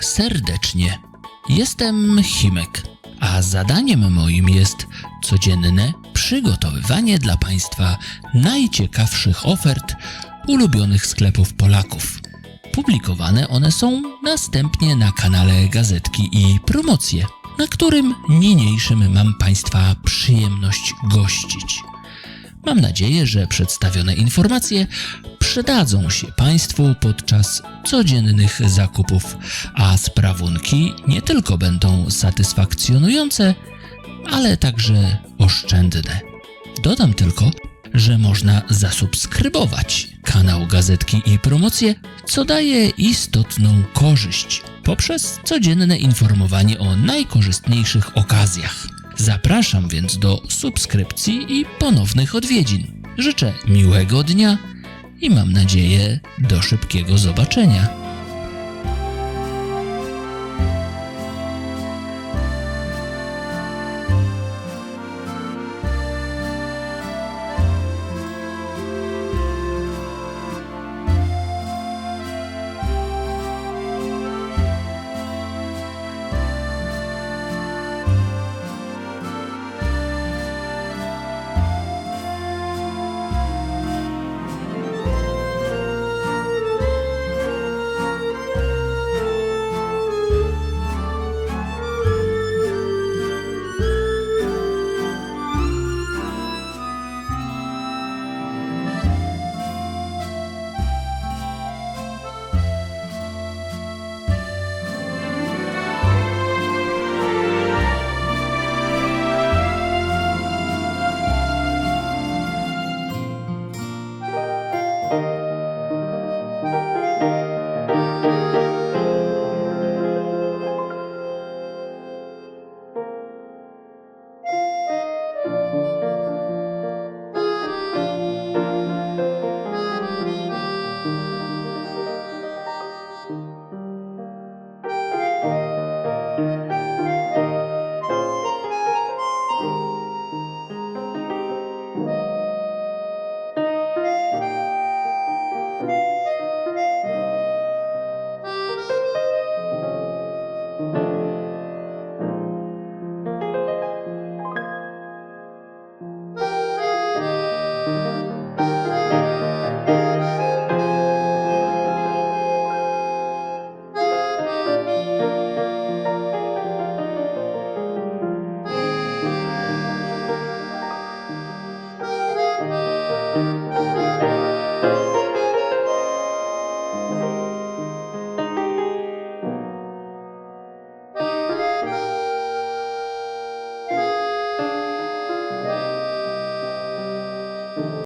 Serdecznie. Jestem Chimek, a zadaniem moim jest codzienne przygotowywanie dla Państwa najciekawszych ofert ulubionych sklepów Polaków. Publikowane one są następnie na kanale Gazetki i Promocje, na którym niniejszym mam Państwa przyjemność gościć. Mam nadzieję, że przedstawione informacje przydadzą się Państwu podczas codziennych zakupów, a sprawunki nie tylko będą satysfakcjonujące, ale także oszczędne. Dodam tylko, że można zasubskrybować kanał Gazetki i Promocje, co daje istotną korzyść poprzez codzienne informowanie o najkorzystniejszych okazjach. Zapraszam więc do subskrypcji i ponownych odwiedzin. Życzę miłego dnia i mam nadzieję do szybkiego zobaczenia.